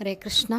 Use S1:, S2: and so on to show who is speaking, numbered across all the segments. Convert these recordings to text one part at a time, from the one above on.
S1: ஹரே கிருஷ்ணா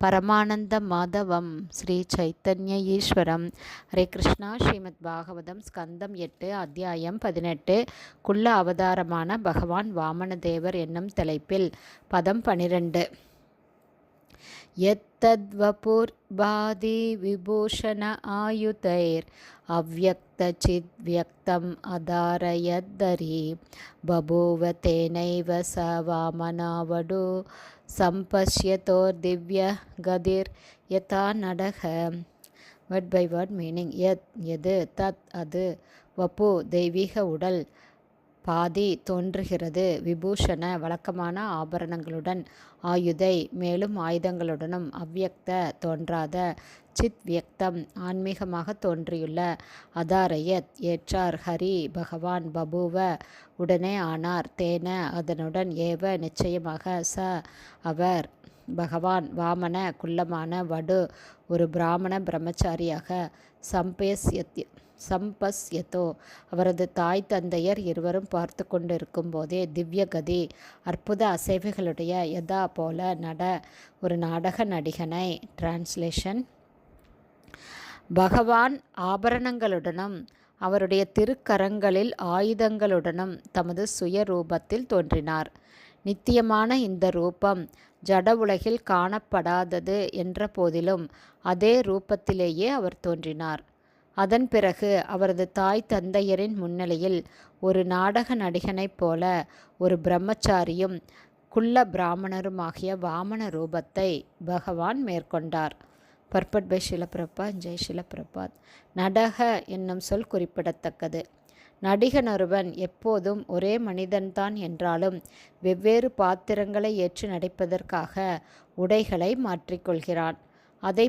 S1: பரமானந்த மாதவம் ஸ்ரீ சைத்தன்ய ஈஸ்வரம் ஹரே கிருஷ்ணா. ஸ்ரீமத் பாகவதம் ஸ்கந்தம் எட்டு அத்தியாயம் பதினெட்டு. குள்ள அவதாரமான பகவான் வாமனதேவர் என்னும் தலைப்பில் பதம் பனிரெண்டு. यत्तद्वपुर्बाधि विभूषण आयुतैर् अव्यक्तचिद्व्यक्तम् अधारयद्धरि बभूव तेनैव स वामनावडु सम्पश्यतोर्दिव्यगतिर्यथा नडः வேர்ட் பை வேர்ட் மீனிங் எத் எது தத் அது வப்பு தெய்வீக உடல் பாதி தோன்றுகிறது. விபூஷண வழக்கமான ஆபரணங்களுடன் ஆயுதை மேலும் ஆயுதங்களுடனும் அவ்வியக்த தோன்றாத சித் வியக்தம் ஆன்மீகமாக தோன்றியுள்ள அதாரயத் ஏற்றார். ஹரி பகவான் பபுவ உடனே ஆனார். தேன அதனுடன் ஏவ நிச்சயமாக ச அவர் பகவான் வாமன குள்ளமான வடு ஒரு பிராமண பிரம்மச்சாரியாக சம்பேஸ்யத் சம்பஸ்யதோ. அவரது தாய் தந்தையர் இருவரும் பார்த்து கொண்டிருக்கும் போதே திவ்யகதி அற்புத அசைவுகளுடைய யதா போல நட ஒரு நாடக நடிகனை. டிரான்ஸ்லேஷன் பகவான் ஆபரணங்களுடனும் அவருடைய திருக்கரங்களில் ஆயுதங்களுடனும் தமது சுய ரூபத்தில் தோன்றினார். நித்தியமான இந்த ரூபம் ஜட உலகில் காணப்படாதது என்ற போதிலும் அதே ரூபத்திலேயே அவர் தோன்றினார். அதன் பிறகு அவரது தாய் தந்தையரின் முன்னிலையில் ஒரு நாடக நடிகனைப் போல ஒரு பிரம்மச்சாரியும் குள்ள பிராமணருமாகிய வாமன ரூபத்தை பகவான் மேற்கொண்டார். பர்பட் பை ஷிலப்பிரபா ஜெய் ஷிலப்பிரபாத் நடக என்னும் சொல் குறிப்பிடத்தக்கது. நடிகனொருவன் எப்போதும் ஒரே மனிதன்தான் என்றாலும் வெவ்வேறு பாத்திரங்களை ஏற்று நடிப்பதற்காக உடைகளை மாற்றிக்கொள்கிறான்.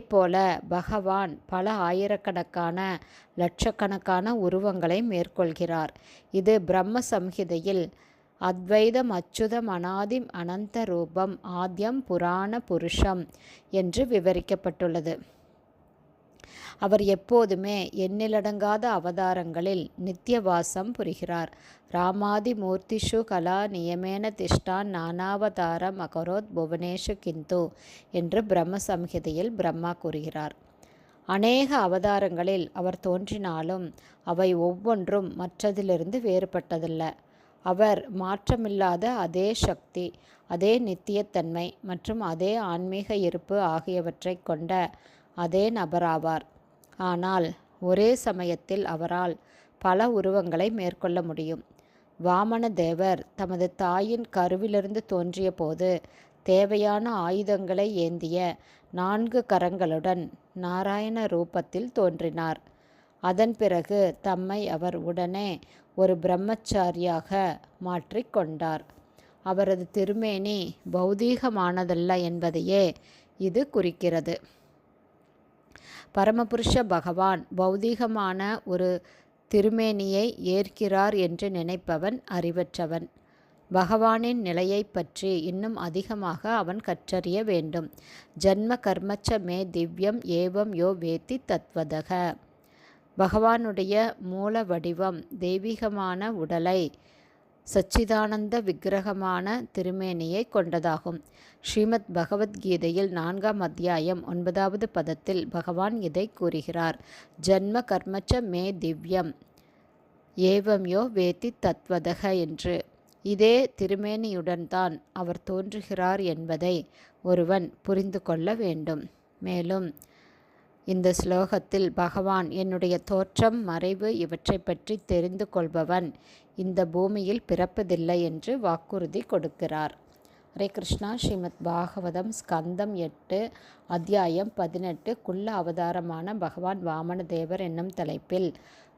S1: போல பகவான் பல ஆயிரக்கணக்கான லட்சக்கணக்கான உருவங்களை மேற்கொள்கிறார். இது பிரம்ம சம்ஹிதையில் அத்வைதம் அச்சுதம் அனாதி அனந்த ரூபம் ஆத்யம் புராண புருஷம் என்று விவரிக்கப்பட்டுள்ளது. அவர் எப்போதுமே எண்ணிலடங்காத அவதாரங்களில் நித்தியவாசம் புரிகிறார். ராமாதி மூர்த்திஷு கலா நியமேன திஷ்டான் நானாவதாரம் அகரோத் புவனேஷு கிந்து என்று பிரம்ம சம்ஹிதையில் பிரம்மா கூறுகிறார். அநேக அவதாரங்களில் அவர் தோன்றினாலும் அவை ஒவ்வொன்றும் மற்றதிலிருந்து வேறுபட்டதல்ல. அவர் மாற்றமில்லாத அதே சக்தி அதே நித்தியத்தன்மை மற்றும் அதே ஆன்மீக இருப்பு ஆகியவற்றை கொண்ட அதே நபராவார். ஆனால் ஒரே சமயத்தில் அவரால் பல உருவங்களை மேற்கொள்ள முடியும். வாமன தேவர் தமது தாயின் கருவிலிருந்து தோன்றிய போது தேவையான ஆயுதங்களை ஏந்திய நான்கு கரங்களுடன் நாராயண ரூபத்தில் தோன்றினார். அதன் பிறகு தம்மை அவர் உடனே ஒரு பிரம்மச்சாரியாக மாற்றிக்கொண்டார் அவரது திருமேனி பௌதீகமானதல்ல என்பதையே இது குறிக்கிறது. பரமபுருஷ பகவான் பௌதீகமான ஒரு திருமேனியை ஏற்கிறார் என்று நினைப்பவன் அறிவற்றவன். பகவானின் நிலையை பற்றி இன்னும் அதிகமாக அவன் கற்றறிய வேண்டும். ஜன்ம கர்மச்ச மே திவ்யம் ஏவம் யோ வேத்தி தத்வதக. பகவானுடைய மூல வடிவம் தெய்வீகமான உடலை சச்சிதானந்த விக்கிரகமான திருமேனியை கொண்டதாகும். ஸ்ரீமத் பகவத்கீதையில் நான்காம் அத்தியாயம் ஒன்பதாவது பதத்தில் பகவான் இதை கூறுகிறார். ஜன்ம கர்மச்ச மே திவ்யம். ஏவம் யோ வேத்தி தத்வதக என்று. இதே திருமேனியுடன் தான் அவர் தோன்றுகிறார் என்பதை ஒருவன் புரிந்து கொள்ள வேண்டும். மேலும் இந்த ஸ்லோகத்தில் பகவான் என்னுடைய தோற்றம் மறைவு இவற்றை பற்றி தெரிந்து கொள்பவன். இந்த பூமியில் பிறப்பதில்லை என்று வாக்குறுதி கொடுக்கிறார். ஹரே கிருஷ்ணா. ஸ்ரீமத் பாகவதம் ஸ்கந்தம் எட்டு அத்தியாயம் பதினெட்டு. குள்ள அவதாரமான பகவான் வாமன தேவர் என்னும் தலைப்பில்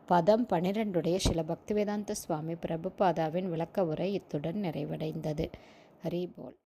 S1: பதம் பனிரெண்டுடைய சில பக்திவேதாந்த சுவாமி பிரபுபாதாவின் விளக்க உரை இத்துடன் நிறைவடைந்தது. ஹரி போல்.